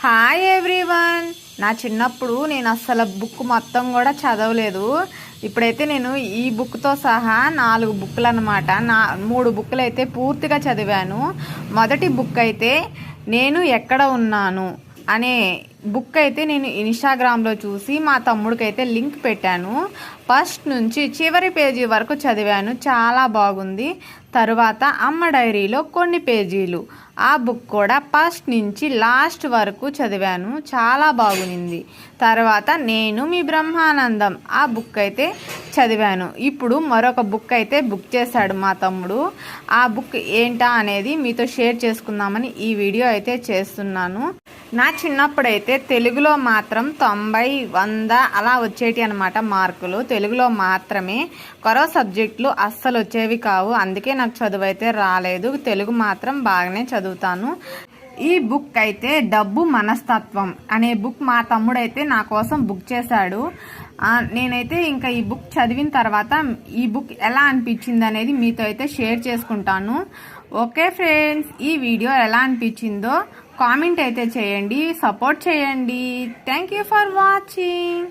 Hi everyone నా చిన్నప్పుడు నేను అస్సలు బుక్ మొత్తం కూడా చదవలేదు. ఇప్పుడైతే నేను ఈ బుక్తో సహా నాలుగు బుక్లు అనమాట నా మూడు బుక్లు అయితే పూర్తిగా చదివాను. మొదటి బుక్ అయితే నేను ఎక్కడ ఉన్నాను? అనే బుక్ అయితే నేను ఇన్స్టాగ్రామ్లో చూసి మా తమ్ముడికైతే లింక్ పెట్టాను. ఫస్ట్ నుంచి చివరి పేజీ వరకు చదివాను. చాలా బాగుంది. తరువాత అమ్మ డైరీలో కొన్ని పేజీలు. ఆ బుక్ కూడా ఫస్ట్ నుంచి లాస్ట్ వరకు చదివాను. చాలా బాగుంది. తర్వాత నేను మీ బ్రహ్మానందం ఆ బుక్ అయితే చదివాను. ఇప్పుడు మరొక బుక్ అయితే బుక్ చేశాడు మా తమ్ముడు. ఆ బుక్ ఏంటా అనేది మీతో షేర్ చేసుకుందామని ఈ వీడియో అయితే చేస్తున్నాను. నా చిన్నప్పుడైతే తెలుగులో మాత్రం తొంభై వంద అలా వచ్చేటి అనమాట మార్కులు. తెలుగులో మాత్రమే కొరో సబ్జెక్టులు అస్సలు వచ్చేవి కావు. అందుకే నాకు చదువు అయితే రాలేదు. తెలుగు మాత్రం బాగానే చదువుతాను. ఈ బుక్ అయితే డబ్బు మనస్తత్వం అనే బుక్ మా తమ్ముడైతే నా కోసం బుక్ చేశాడు. నేనైతే ఇంకా ఈ బుక్ చదివిన తర్వాత ఈ బుక్ ఎలా అనిపించింది అనేది మీతో అయితే షేర్ చేసుకుంటాను. ఓకే ఫ్రెండ్స్ ఈ వీడియో ఎలా అనిపించిందో కామెంట్ అయితే చేయండి సపోర్ట్ చేయండి. Thank you for watching